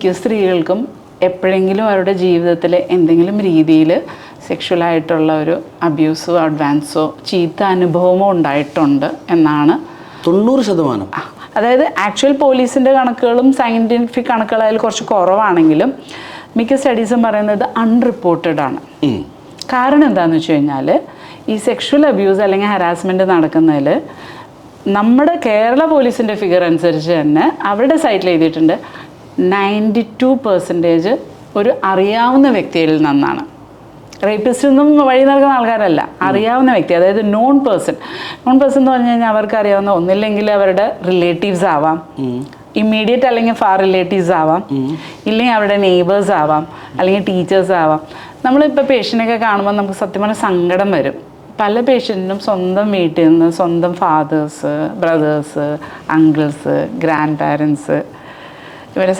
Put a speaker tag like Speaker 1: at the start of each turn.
Speaker 1: മിക്ക സ്ത്രീകൾക്കും എപ്പോഴെങ്കിലും അവരുടെ ജീവിതത്തിൽ എന്തെങ്കിലും രീതിയിൽ സെക്ഷുവലായിട്ടുള്ള ഒരു അബ്യൂസോ അഡ്വാൻസോ ചീത്ത അനുഭവമോ ഉണ്ടായിട്ടുണ്ട് എന്നാണ്.
Speaker 2: തൊണ്ണൂറ് ശതമാനം.
Speaker 1: അതായത് ആക്ച്വൽ പോലീസിന്റെ കണക്കുകളും സയന്റിഫിക് കണക്കുകളായാലും കുറച്ച് കുറവാണെങ്കിലും മിക്ക സ്റ്റഡീസും പറയുന്നത് അൺറിപ്പോർട്ടഡ് ആണ്. കാരണം എന്താണെന്ന് വെച്ച് കഴിഞ്ഞാൽ ഈ സെക്ഷുവൽ അബ്യൂസ് അല്ലെങ്കിൽ ഹരാസ്മെന്റ് നടക്കുന്നതിൽ നമ്മുടെ കേരള പോലീസിന്റെ ഫിഗർ അനുസരിച്ച് തന്നെ അവരുടെ സൈറ്റിൽ എഴുതിയിട്ടുണ്ട് നയന്റി ടു പെർസെന്റേജ് ഒരു അറിയാവുന്ന വ്യക്തിയിൽ നിന്നാണ്. റേപ്പിസ്റ്റിൽ നിന്നും വഴി നൽകുന്ന ആൾക്കാരല്ല അറിയാവുന്ന വ്യക്തി അതായത് നോൺ പേഴ്സൺ നോൺ പേഴ്സൺ എന്ന് പറഞ്ഞു കഴിഞ്ഞാൽ അവർക്ക് അറിയാവുന്ന ഒന്നില്ലെങ്കിൽ അവരുടെ റിലേറ്റീവ്സ് ആവാം. ഇമ്മീഡിയറ്റ് അല്ലെങ്കിൽ ഫാർ റിലേറ്റീവ്സ് ആവാം. ഇല്ലെങ്കിൽ അവരുടെ നെയ്ബേഴ്സ് ആവാം. അല്ലെങ്കിൽ ടീച്ചേഴ്സ് ആവാം. നമ്മളിപ്പോൾ പേഷ്യന്റൊക്കെ കാണുമ്പോൾ നമുക്ക് സത്യം പറഞ്ഞാൽ സങ്കടം വരും. പല പേഷ്യന്റിനും സ്വന്തം വീട്ടിൽ നിന്ന് സ്വന്തം fathers brothers uncles grandparents psychotherapy